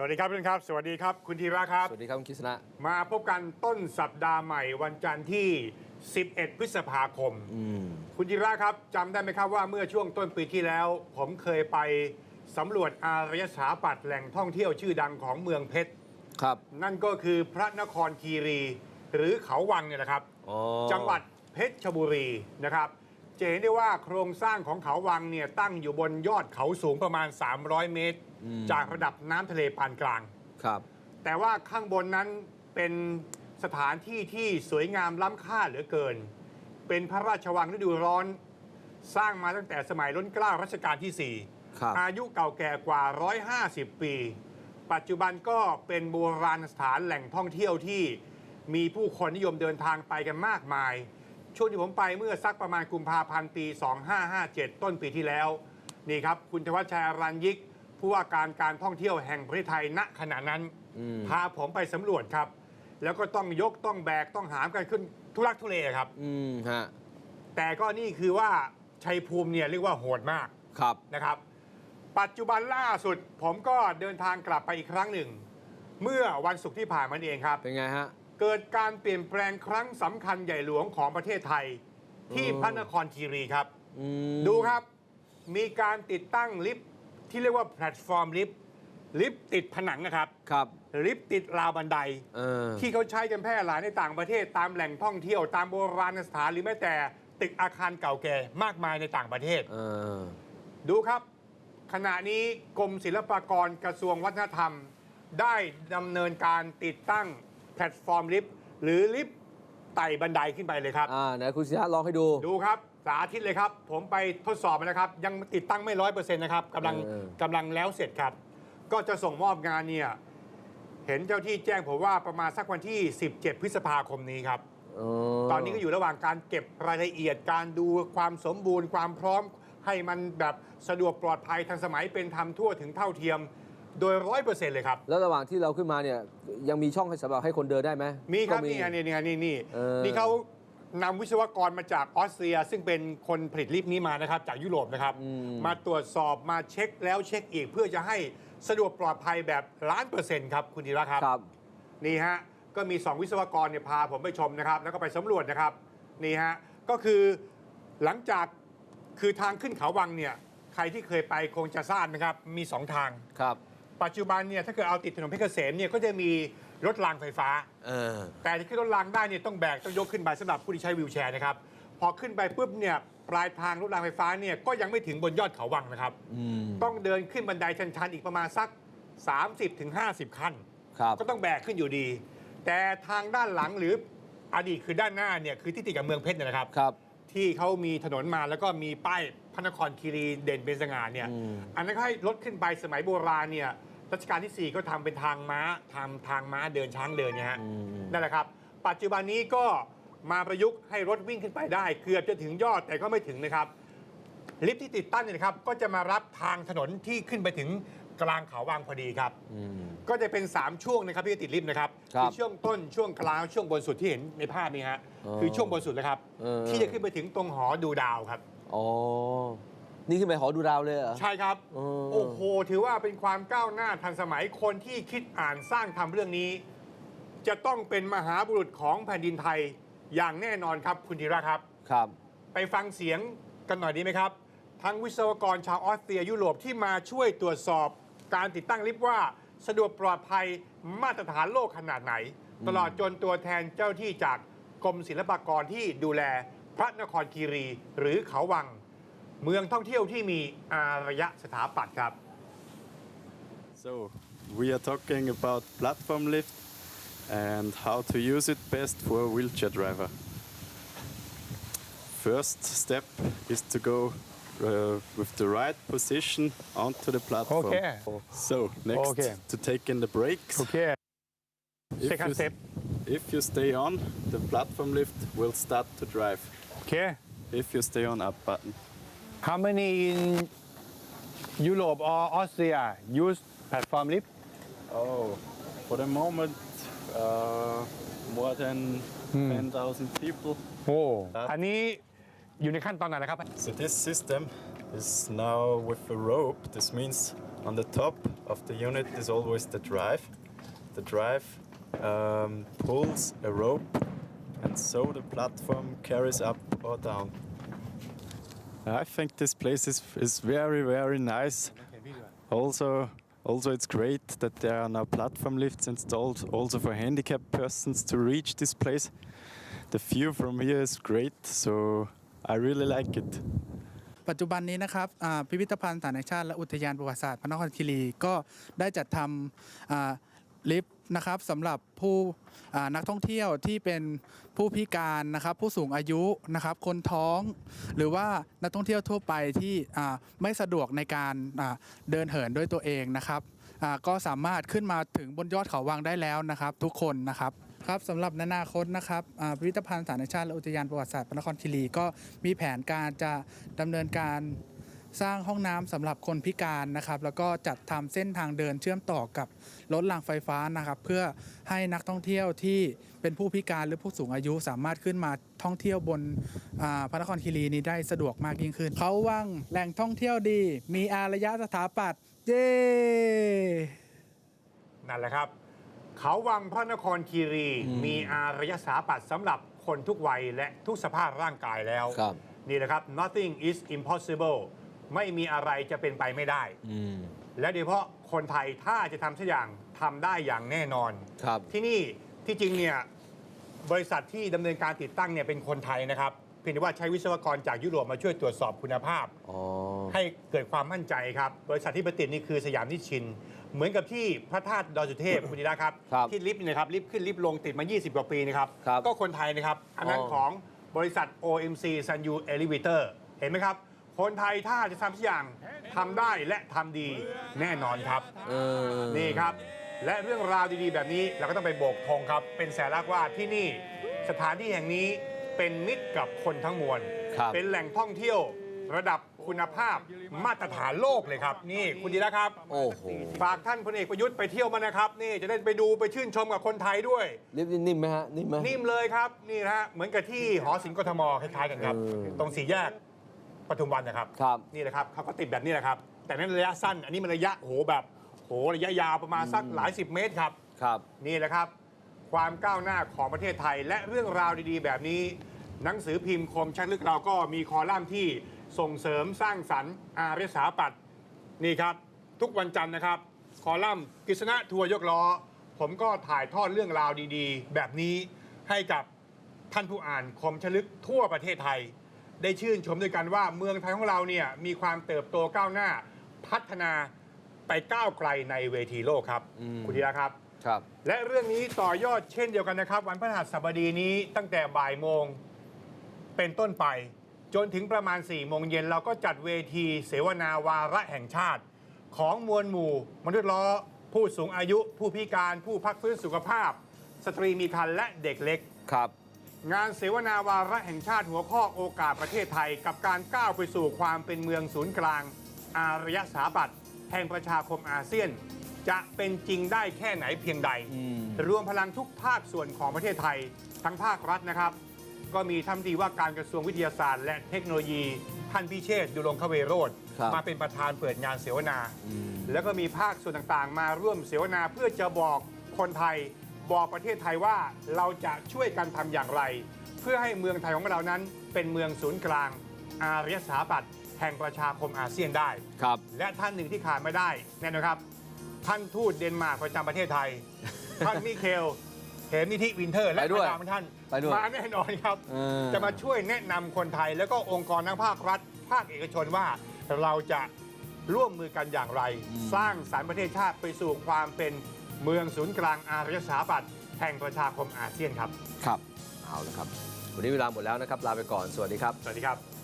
สวัสดีครับเพื่อนครับ สวัสดีครับ คุณธีระครับ สวัสดีครับ คุณคิษณะมาพบกันต้นสัปดาห์ใหม่วันจันทร์ที่ 11 พฤษภาคมอืมคุณธีระครับจำได้ไหมครับว่าเมื่อช่วงต้นปีที่แล้ว ผมเคยไปสำรวจอารยสถาปัตย์แหล่งท่องเที่ยวชื่อดังของเมืองเพชรครับ นั่นก็คือพระนครคีรี หรือเขาวังเนี่ยนะครับอ๋อจังหวัดเพชรบุรีนะครับจะเห็นได้ว่าโครงสร้างของเขาวังเนี่ยตั้งอยู่บนยอดเขาสูงประมาณ 300 เมตร จากระดับน้ำทะเลปานกลาง ครับ แต่ว่าข้างบนนั้นเป็นสถานที่ที่สวยงามล้ำค่าเหลือเกิน เป็นพระราชวังฤดูร้อน สร้างมาตั้งแต่สมัยรัชกาลรัชกาลที่ครับ4อายุเก่าแก่กว่า 150 ปี ปัจจุบันก็เป็นโบราณสถานแหล่งท่องเที่ยวที่มีผู้คนนิยมเดินทางไปกันมากมาย ช่วงที่ผมไปเมื่อสักประมาณกุมภาพันธ์ปี 2557 ต้นปีที่แล้ว นี่ครับ คุณธวัชชัยอรัญยิก ผู้ว่าการการท่องเที่ยวแห่งประเทศไทยณขณะนั้นอืมพาผมไปสำรวจครับ แล้วก็ต้องยกต้องแบกต้องหามกันขึ้นทุลักทุเลครับ อืมฮะแต่ก็นี่คือว่าชัยภูมิเนี่ยเรียกว่าโหดมากครับนะครับ ปัจจุบันล่าสุด ผมก็เดินทางกลับไปอีกครั้งหนึ่ง เมื่อวันศุกร์ที่ผ่านมานี่เองครับ เป็นไงฮะเกิดการเปลี่ยนแปลงครั้งสำคัญใหญ่หลวงของประเทศไทย ที่อืมพระนครคีรีครับ อืมดูครับ มีการติดตั้งลิฟต์ ที่เรียกว่าแพลตฟอร์มลิฟต์ลิฟต์ติดผนังนะครับ ครับ ลิฟต์ติดราวบันได เออ ที่เขาใช้กันแพร่หลายในต่างประเทศตามแหล่งท่องเที่ยวตามโบราณสถานหรือแม้แต่ตึกอาคารเก่าแก่มากมายในต่างประเทศ เออ ดูครับ ขณะนี้กรมศิลปากรกระทรวงวัฒนธรรม ได้ดำเนินการติดตั้งแพลตฟอร์มลิฟต์หรือลิฟต์ไต่บันไดขึ้นไปเลยครับ อ่าไหนคุณคิษณะลองให้ดู ดูครับสาธิตเลยครับ ผมไปทดสอบมานะครับ ยังติดตั้งไม่ร้อยเปอร์เซ็นต์นะครับกำลังเออ กำลังแล้วเสร็จครับ ก็จะส่งมอบงานเนี่ย เห็นเจ้าที่แจ้งผมว่าประมาณสักวันที่ 17 พฤษภาคมนี้ครับเอตอนนี้ก็อยู่ระหว่างการเก็บรายละเอียดการดูความสมบูรณ์ความพร้อม ให้มันแบบสะดวกปลอดภัยทันสมัยเป็นธรรมทั่วถึงเท่าเทียม โดยร้อยเปอร์เซ็นต์เลยครับ แล้วระหว่างที่เราขึ้นมาเนี่ยยังมีช่องให้สำหรับให้คนเดินได้ไหมมีครับก็ นี่ไงนี่ไงนี่นี่เออ นี่เขา นำวิศวกรมาจากออสเตรีย ซึ่งเป็นคนผลิตลิฟต์นี้มานะครับ จากยุโรปนะครับอืมมาตรวจสอบมาเช็คแล้วเช็คอีกเพื่อจะให้สะดวกปลอดภัยแบบล้านเปอร์เซ็นต์ครับ คุณธีระครับ ครับนี่ฮะก็มี 2 วิศวกรเนี่ยพาผมไปชมนะครับ แล้วก็ไปสำรวจนะครับนี่ฮะก็คือหลังจากคือทางขึ้นเขาวังเนี่ยใครที่เคยไปคงจะทราบนะครับมี 2 ทาง ครับ ปัจจุบันเนี่ยถ้าเกิดเอาติดถนนเพชรเกษมเนี่ยก็จะมี รถรางไฟฟ้า เออ แต่ที่ขึ้นรถรางได้เนี่ยต้องแบกต้องยกขึ้นไปสำหรับผู้ที่ใช้วีลแชร์นะครับ พอขึ้นไปปุ๊บเนี่ยปลายทางรถรางไฟฟ้าเนี่ยก็ยังไม่ถึงบนยอดเขาวังนะครับ อืม ต้องเดินขึ้นบันไดชันๆอีกประมาณสัก 30-50ขั้น ครับ ก็ต้องแบกขึ้นอยู่ดี แต่ทางด้านหลังหรืออดีตคือด้านหน้าเนี่ยคือที่ติดกับเมืองเพชรเนยนะครับ ครับ ที่เขามีถนนมาแล้วก็มีป้ายพระนครคีรีเด่นเป็นสง่าเนี่ยอืม อันนั้นก็ให้รถขึ้นไปสมัยโบราณเนี่ย รัชกาลที่ 4 ก็ทำเป็นทางม้าทำทางม้าเดินช้างเดินเนี่ยฮะอืมนั่นแหละครับ ปัจจุบันนี้ก็มาประยุกต์ให้รถวิ่งขึ้นไปได้ เกือบจะถึงยอดแต่ก็ไม่ถึงนะครับ ลิฟต์ที่ติดตั้งเนี่ยนะครับ ก็จะมารับทางถนนที่ขึ้นไปถึงกลางเขาวังพอดีครับอืมก็จะเป็น 3 ช่วงนะครับที่จะติดลิฟต์นะครับครับอช่วงต้นช่วงกลางช่วงบนสุดที่เห็นในภาพนี้ฮะอ๋อคือช่วงบนสุดเลยครับเออที่จะขึ้นไปถึงตรงหอดูดาวครับอ๋อ นี่ขึ้นไปหอดูดาวเลยเหรอ ใช่ครับเออโอ้โห ถือว่าเป็นความก้าวหน้าทันสมัยคนที่คิดอ่านสร้างทำเรื่องนี้ จะต้องเป็นมหาบุรุษของแผ่นดินไทยอย่างแน่นอนครับคุณธีระครับ ครับ ไปฟังเสียงกันหน่อยดีไหมครับ ทั้งวิศวกรชาวออสเตรียยุโรปที่มาช่วยตรวจสอบการติดตั้งลิฟต์ว่าสะดวกปลอดภัยมาตรฐานโลกขนาดไหน ตลอดจนตัวแทนเจ้าที่จากกรมศิลปากรที่ดูแลพระนครคีรีหรือเขาวัง เมืองท่องเที่ยวที่มีอารยสถาปัตย์ครับ So, we are talking about platform lift and how to use it best for a wheelchair driver. First step is to go uh, with the right position onto the platform. Okay. So, next Okay. to take in the brakes. โอเค If second you, step If you stay on, the platform lift will start to drive. โอเค If you stay on up button. How many in Europe or Austria use platform lift Oh, for the moment, uh, more than 10,000 people โอ้อันนี้อยู่ในขั้นตอนไหนแล้วครับ So this system is now with a rope. This means on the top of the unit is always the drive. The drive um, pulls a rope, and so the platform carries up or down. I think this place is, is very, very nice. Also, also it's great that there are now platform lifts installed also for handicapped persons to reach this place. The view from here is great, so I really like it. ปัจจุบันนี้นะครับอ่าพิพิธภัณฑ์สถานแห่งชาติและอุทยานประวัติศาสตร์พระนครคีรีก็ได้จัดทำอ่าลิฟต์ นะครับสำหรับผู้นักท่องเที่ยวที่เป็นผู้พิการนะครับ ผู้สูงอายุนะครับ คนท้อง หรือว่านักท่องเที่ยวทั่วไปที่ไม่สะดวกในการเดินเหินด้วยตัวเองนะครับก็สามารถขึ้นมาถึงบนยอดเขาวังได้แล้วนะครับ ทุกคนนะครับครับสำหรับในอนาคตนะครับพิพิธภัณฑ์สถานชาติและอุทยานประวัติศาสตร์พระนครคีรีก็มีแผนการจะดำเนินการ สร้างห้องน้ำสำหรับคนพิการนะครับ แล้วก็จัดทำเส้นทางเดินเชื่อมต่อกับรถรางไฟฟ้านะครับ เพื่อให้นักท่องเที่ยวที่เป็นผู้พิการหรือผู้สูงอายุสามารถขึ้นมาท่องเที่ยวบนอ่าพระนครคีรีนี้ได้สะดวกมากยิ่งขึ้น เขาวังแหล่งท่องเที่ยวดี มีอารยสถาปัตย์เย้ นั่นแหละครับ เขาวังพระนครคีรีมีอารยสถาปัตย์สำหรับคนทุกวัยและทุกสภาพร่างกายแล้ว ครับ นี่แหละครับ nothing is impossible ไม่มีอะไรจะเป็นไปไม่ได้ อืม และโดยเฉพาะคนไทยถ้าจะทำสักอย่างทำได้อย่างแน่นอน ครับ ที่นี่ที่จริงเนี่ยบริษัทที่ดำเนินการติดตั้งเนี่ยเป็นคนไทยนะครับ เพียงแต่ว่าใช้วิศวกรจากยุโรปมาช่วยตรวจสอบคุณภาพ อ๋อ ให้เกิดความมั่นใจครับ บริษัทที่ประติดนี่คือสยามนิชชิน เหมือนกับที่พระธาตุดอยสุเทพ คุณธีระครับ ครับที่ลิฟต์เนี่ยนะครับลิฟต์ขึ้นลิฟต์ลงติดมา 20 กว่าปีนะครับ ครับก็คนไทยนะครับ อันนั้นอ๋อ ของบริษัท OMC Sanyu Elevator เห็นไหมครับ คนไทยถ้าจะทำทุกอย่างทำได้และทำดีแน่นอนครับ เออนี่ครับ และเรื่องราวดีๆ แบบนี้เราก็ต้องไปโบกธงครับ เป็นแสนลักษณ์ว่าที่นี่สถานที่แห่งนี้เป็นมิตรกับคนทั้งมวล ครับ เป็นแหล่งท่องเที่ยวระดับคุณภาพมาตรฐานโลกเลยครับ นี่คุณดีนะครับ โอ้โหฝากท่านพลเอกประยุทธ์ไปเที่ยวมานะครับ นี่จะได้ไปดูไปชื่นชมกับคนไทยด้วยลิฟต์นี่นิ่มไหมฮะนิ่มไหม นิ่มเลยครับ นี่นะฮะเหมือนกับที่หอศิลป์กทมคล้ายๆกันครับเออตรงสี่แยก ปทุมวันนะครับ ครับ นี่แหละครับเขาก็ติดแบบนี้แหละครับ แต่นั้นระยะสั้น อันนี้มันระยะโหแบบโหระยะยาวประมาณสักหลายสิบเมตรครับ ครับ นี่แหละครับ ความก้าวหน้าของประเทศไทยและเรื่องราวดีๆ แบบนี้ หนังสือพิมพ์คมชัดลึกเราก็มีคอลัมน์ที่ส่งเสริมสร้างสรรค์อารยสถาปัตย์นี่ครับ ทุกวันจันทร์นะครับ คอลัมน์กฤษณะทัวร์ยกล้อ ผมก็ถ่ายทอดเรื่องราวดีๆ แบบนี้ให้กับท่านผู้อ่านคมชลึกทั่วประเทศไทย ได้ชื่นชมด้วยกันว่าเมืองไทยของเราเนี่ยมีความเติบโตก้าวหน้าพัฒนาไปก้าวไกลในเวทีโลกครับ อืม คุณธีระครับ ครับ และเรื่องนี้ต่อยอดเช่นเดียวกันนะครับ วันพฤหัสบดีนี้ตั้งแต่บ่ายโมงเป็นต้นไป จนถึงประมาณ4ี่โมงเย็นเราก็จัดเวทีเสวนาวาระแห่งชาติ ของมวลหมู่ มนุษย์ล้อ ผู้สูงอายุ ผู้พิการ ผู้พักฟื้นสุขภาพ สตรีมีครรภ์และเด็กเล็ก ครับ งานเสวนาวาระแห่งชาติหัวข้อโอกาสประเทศไทย กับการก้าวไปสู่ความเป็นเมืองศูนย์กลาง อารยสถาปัตย์แห่งประชาคมอาเซียน จะเป็นจริงได้แค่ไหนเพียงใดอืมรวมพลังทุกภาคส่วนของประเทศไทย ทั้งภาครัฐนะครับ ก็มีท่านดีว่าการกระทรวงวิทยาศาสตร์ และเทคโนโลยีท่านพิเชษฐ์ดุลงคเวโรธครับมาเป็นประธานเปิดงานเสวนาอืมแล้วก็มีภาคส่วนต่างๆ มาร่วมเสวนาเพื่อจะบอกคนไทย บอกประเทศไทยว่าเราจะช่วยกันทำอย่างไร เพื่อให้เมืองไทยของเรานั้น เป็นเมืองศูนย์กลาง อารยสถาปัตย์แห่งประชาคมอาเซียนได้ ครับ และท่านหนึ่งที่ขาดไม่ได้แน่นอนครับ ท่านทูตเดนมาร์กประจำประเทศไทย ท่านมิเคลเหมนิธิวินเทอร์ และไปด้วยคณะของท่านไปด้วยมาแน่นอนครับ เออ จะมาช่วยแนะนำคนไทย แล้วก็องค์กรทั้งภาครัฐ ภาคเอกชนว่าเราจะร่วมมือกันอย่างไรสร้างสรรค์ประเทศชาติไปสู่ความเป็น เมืองศูนย์กลางอารยสถาปัตย์แห่งประชาคมอาเซียนครับ ครับ เอาละครับ วันนี้เวลาหมดแล้วนะครับ ลาไปก่อน สวัสดีครับ สวัสดีครับ